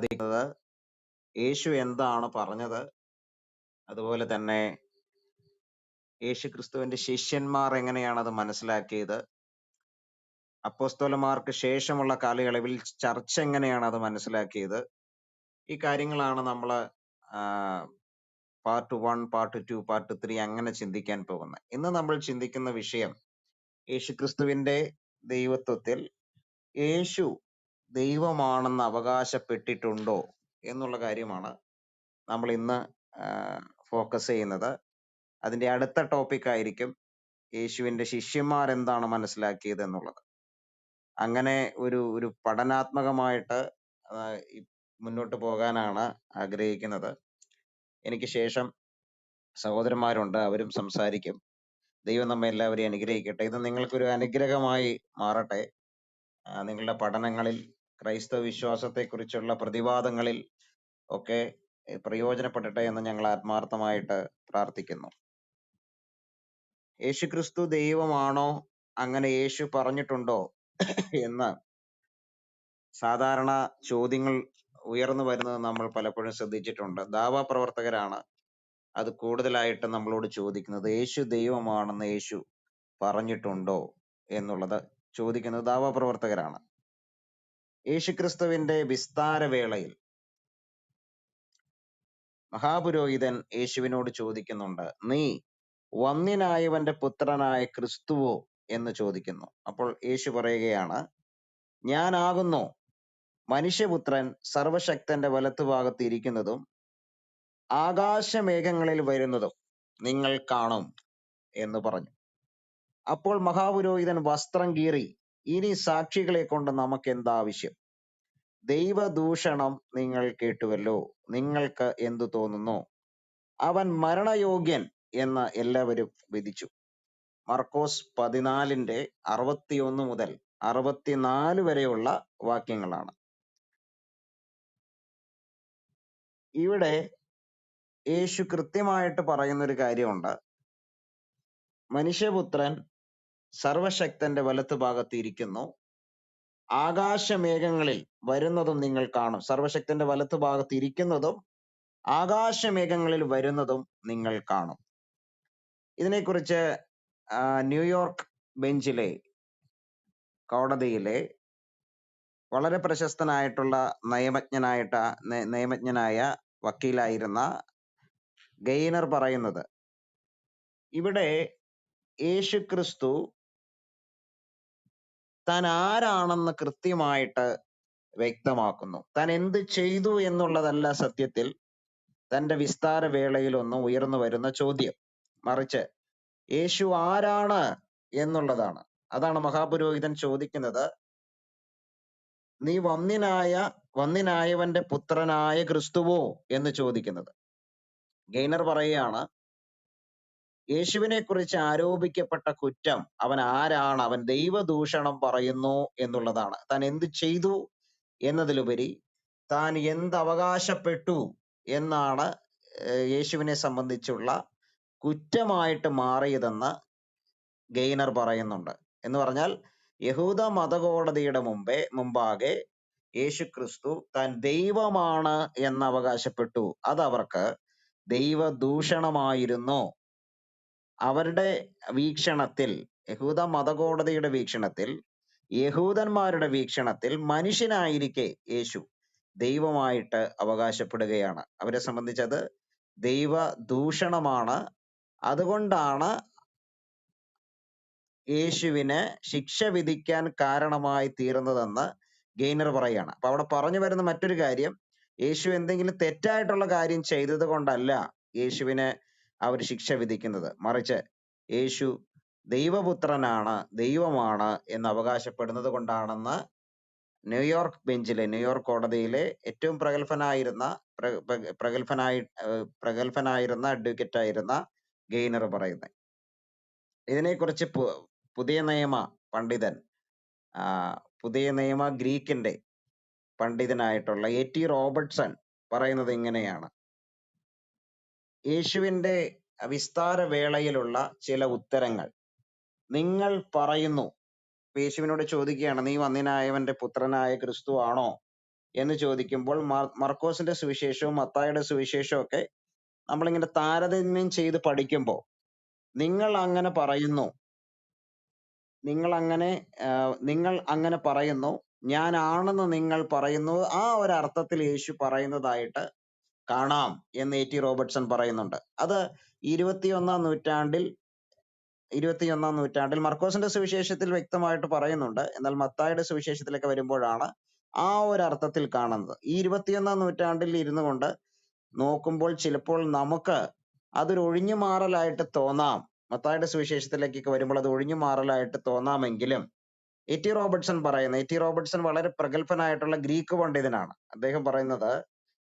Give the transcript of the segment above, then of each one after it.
സാധിക്കുന്നത് യേശു എന്താണ് പറഞ്ഞത്? അതുപോലെ തന്നെ യേശു ക്രിസ്തുവിന്റെ ശിഷ്യന്മാർ എങ്ങനെയാണ് അത് മനസ്സിലാക്കിയത്? അപ്പോസ്തോലന്മാർക്ക് ശേഷമുള്ള കാലയളവിൽ ചർച്ച എങ്ങനെയാണ് അത് മനസ്സിലാക്കിയത്? ഈ കാര്യങ്ങളാണ് നമ്മൾ part one part two part three അങ്ങനെ ചിന്തിക്കാൻ പോകുന്നത്. ഇന്ന് നമ്മൾ ചിന്തിക്കുന്ന വിഷയം യേശു ക്രിസ്തുവിന്റെ ദൈവത്വത്തിൽ യേശു ദൈവമാണെന്ന് അവകാശപ്പെട്ടിട്ടുണ്ടോ എന്നുള്ള കാര്യമാണ് നമ്മൾ ഇന്ന് ഫോക്കസ് ചെയ്യുന്നത്. അതിന്റെ അടുത്ത ടോപ്പിക് ആയിരിക്കും യേശുവിന്റെ ശിഷ്യന്മാർ എന്താണ് മനസ്സിലാക്കിയത് എന്നുള്ളത്. അങ്ങനെ ഒരു ഒരു പഠനാത്മകമായിട്ട് മുന്നോട്ട് പോകാനാണ് ആഗ്രഹിക്കുന്നത്. എനിക്ക് ശേഷം സഹോദരന്മാരുണ്ട് അവരും സംസാരിക്കും. ദൈവം നമ്മെ എല്ലാവരെയും അനുഗ്രഹിക്കട്ടെ. ഇത് നിങ്ങൾക്കൊരു അനുഗ്രഹമായി മാറട്ടെ. നിങ്ങളുടെ പഠനങ്ങളിൽ ക്രൈസ്തവ വിശ്വാസത്തെക്കുറിച്ചുള്ള പ്രതിവാദങ്ങളിൽ ഒക്കെ പ്രയോജനപ്പെടട്ടെ എന്ന് ഞങ്ങൾ ആത്മാർത്ഥമായിട്ട് പ്രാർത്ഥിക്കുന്നു. യേശുക്രിസ്തു ദൈവമാണോ? അങ്ങനെ യേശു പറഞ്ഞിട്ടുണ്ടോ? എന്ന് സാധാരണ ചോദ്യങ്ങൾ ഉയർന്നു വരുന്നത് നമ്മൾ പലപ്പോഴും ശ്രദ്ധിച്ചിട്ടുണ്ട്. ദാവാ പ്രവർത്തകരാണ് അത് കൂടുതലായിട്ട് നമ്മളോട് ചോദിക്കുന്നത്. യേശു ദൈവമാണെന്ന് യേശു പറഞ്ഞിട്ടുണ്ടോ എന്നുള്ളത് ചോദിക്കുന്നത് ദാവാ പ്രവർത്തകരാണ്. യേശുക്രിസ്തുവിന്റെ വിസ്താരവേളയിൽ മഹാപുരോഹിതൻ യേശുവിനോട് ചോദിക്കുന്നുണ്ട് നീ വന്യനായവന്റെ പുത്രനായ ക്രിസ്തുവോ? എന്ന് ചോദിക്കുന്നു. അപ്പോൾ യേശു പറയുകയാണ് ഞാനാകുന്നു. മനുഷ്യപുത്രൻ സർവശക്തന്റെ വലത്തുഭാഗത്ത് ഇരിക്കുന്നതും ആകാശമേഘങ്ങളിൽ വരുന്നതും നിങ്ങൾ കാണും എന്ന് പറഞ്ഞു. അപ്പോൾ മഹാപുരോഹിതൻ വസ്ത്രം കീറി ഇനി സാക്ഷികളെ കൊണ്ട് നമുക്ക് എന്താവശ്യം ദൈവദൂഷണം നിങ്ങൾ കേട്ടുവല്ലോ. നിങ്ങൾക്ക് എന്തു തോന്നുന്നു? അവൻ മരണയോഗ്യൻ എന്ന് എല്ലാവരും വിധിച്ചു. മർക്കോസ് പതിനാലിന്റെ അറുപത്തിയൊന്ന് മുതൽ അറുപത്തിനാല് വരെയുള്ള വാക്യങ്ങളാണ്. ഇവിടെ യേശു കൃത്യമായിട്ട് പറയുന്നൊരു കാര്യമുണ്ട്. മനുഷ്യപുത്രൻ സർവശക്തന്റെ വലത്ത് ഭാഗത്ത് ഇരിക്കുന്നു. ആകാശമേഘങ്ങളിൽ വരുന്നതും നിങ്ങൾ കാണും. സർവശക്തന്റെ വലത്ത് ഭാഗത്ത് ഇരിക്കുന്നതും ആകാശമേഘങ്ങളിൽ വരുന്നതും നിങ്ങൾ കാണും. ഇതിനെക്കുറിച്ച് ന്യൂയോർക്ക് ബെഞ്ചിലെ കോടതിയിലെ വളരെ പ്രശസ്തനായിട്ടുള്ള നയമജ്ഞനായിട്ട നിയമജ്ഞനായ വക്കീലായിരുന്ന ഗെയ്നർ പറയുന്നത് ഇവിടെ യേശു ക്രിസ്തു താൻ ആരാണെന്ന് കൃത്യമായിട്ട് വ്യക്തമാക്കുന്നു. താൻ എന്ത് ചെയ്തു എന്നുള്ളതല്ല സത്യത്തിൽ തന്റെ വിസ്താര വേളയിലൊന്നും ഉയർന്നു വരുന്ന ചോദ്യം. മറിച്ച് യേശു ആരാണ് എന്നുള്ളതാണ്. അതാണ് മഹാപുരോഹിതൻ ചോദിക്കുന്നത്. നീ വന്യനായ വന്യനായവന്റെ പുത്രനായ ക്രിസ്തുവോ? എന്ന് ചോദിക്കുന്നത്. ഗെയ്നർ പറയുകയാണ് യേശുവിനെ കുറിച്ച് ആരോപിക്കപ്പെട്ട കുറ്റം അവൻ ആരാണ്? അവൻ ദൈവദൂഷണം പറയുന്നു എന്നുള്ളതാണ്. താൻ എന്ത് ചെയ്തു എന്നതിലുപരി താൻ എന്ത് അവകാശപ്പെട്ടു എന്നാണ് യേശുവിനെ സംബന്ധിച്ചുള്ള കുറ്റമായിട്ട് മാറിയതെന്ന് ഗെയ്നർ പറയുന്നുണ്ട്. എന്ന് പറഞ്ഞാൽ യഹൂദ മതകോടതിയുടെ മുമ്പേ മുമ്പാകെ യേശു ക്രിസ്തു താൻ ദൈവമാണ് എന്ന് അവകാശപ്പെട്ടു അത് അവർക്ക് ദൈവദൂഷണമായിരുന്നു. അവരുടെ വീക്ഷണത്തിൽ യഹൂദ മതകോടതിയുടെ വീക്ഷണത്തിൽ യഹൂദന്മാരുടെ വീക്ഷണത്തിൽ മനുഷ്യനായിരിക്കെ യേശു ദൈവമായിട്ട് അവകാശപ്പെടുകയാണ്. അവരെ സംബന്ധിച്ചത് ദൈവ ദൂഷണമാണ് അതുകൊണ്ടാണ് യേശുവിനെ ശിക്ഷ വിധിക്കാൻ കാരണമായി തീർന്നതെന്ന് ഗെയ്നർ പറയാണ്. അപ്പൊ അവിടെ പറഞ്ഞു വരുന്ന മറ്റൊരു കാര്യം യേശു എന്തെങ്കിലും തെറ്റായിട്ടുള്ള കാര്യം ചെയ്തത് കൊണ്ടല്ല യേശുവിന് അവർ ശിക്ഷ വിധിക്കുന്നത്. മറിച്ച് യേശു ദൈവപുത്രനാണ് ദൈവമാണ് എന്ന് അവകാശപ്പെടുന്നത് കൊണ്ടാണെന്ന് ന്യൂയോർക്ക് ബെഞ്ചിലെ ന്യൂയോർക്ക് കോടതിയിലെ ഏറ്റവും പ്രഗത്ഭനായിരുന്ന പ്ര- പ്ര- പ്രഗത്ഭനായി പ്രഗത്ഭനായിരുന്ന അഡ്വക്കേറ്റ് ആയിരുന്ന ഗെയ്നർ പറയുന്നത് ഇതിനെക്കുറിച്ച് പു- പുതിയ നിയമ പണ്ഡിതൻ പുതിയ നിയമ ഗ്രീക്കിന്റെ പണ്ഡിതനായിട്ടുള്ള എ ടി റോബർട്ട്സൺ പറയുന്നത് ഇങ്ങനെയാണ്. യേശുവിന്റെ വിസ്താരവേളയിലുള്ള ചില ഉത്തരങ്ങൾ. നിങ്ങൾ പറയുന്നു. യേശുവിനോട് ചോദിക്കുകയാണ് നീ വന്നിനായവന്റെ പുത്രനായ ക്രിസ്തു ആണോ? എന്ന് ചോദിക്കുമ്പോൾ മർ- മർക്കോസിന്റെ സുവിശേഷവും മത്തായിയുടെ സുവിശേഷവും ഒക്കെ നമ്മളിങ്ങനെ താരതമ്യം ചെയ്ത് പഠിക്കുമ്പോൾ നിങ്ങൾ അങ്ങനെ പറയുന്നു. നിങ്ങൾ അങ്ങനെ നിങ്ങൾ അങ്ങനെ പറയുന്നു. ഞാനാണെന്ന് നിങ്ങൾ പറയുന്നു. ആ ഒരു അർത്ഥത്തിൽ യേശു പറയുന്നതായിട്ട് കാണാം എന്ന് എ ടി റോബർട്ട്സൺ പറയുന്നുണ്ട്. അത് ഇരുപത്തിയൊന്നാം നൂറ്റാണ്ടിൽ ഇരുപത്തിയൊന്നാം നൂറ്റാണ്ടിൽ മർക്കോസിന്റെ സുവിശേഷത്തിൽ വ്യക്തമായിട്ട് പറയുന്നുണ്ട്. എന്നാൽ മത്തായുടെ സുവിശേഷത്തിലൊക്കെ വരുമ്പോഴാണ് ആ ഒരു അർത്ഥത്തിൽ കാണുന്നത്. ഈ ഇരുപത്തിയൊന്നാം നൂറ്റാണ്ടിൽ ഇരുന്നു കൊണ്ട് നോക്കുമ്പോൾ ചിലപ്പോൾ നമുക്ക് അതൊരു ഒഴിഞ്ഞു മാറലായിട്ട് തോന്നാം. മത്തായുടെ സുവിശേഷത്തിലേക്കൊക്കെ വരുമ്പോൾ അത് ഒഴിഞ്ഞു മാറലായിട്ട് തോന്നാമെങ്കിലും എ ടി റോബർട്ട്സൺ പറയുന്നത് എ ടി റോബർട്ട്സൺ വളരെ പ്രഗത്ഭനായിട്ടുള്ള ഗ്രീക്ക് പണ്ഡിതനാണ്. അദ്ദേഹം പറയുന്നത്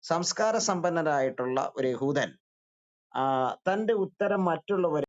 സംസ്കാര സമ്പന്നരായിട്ടുള്ള ഒരു യഹൂദൻ തന്റെ ഉത്തരം മറ്റുള്ളവർ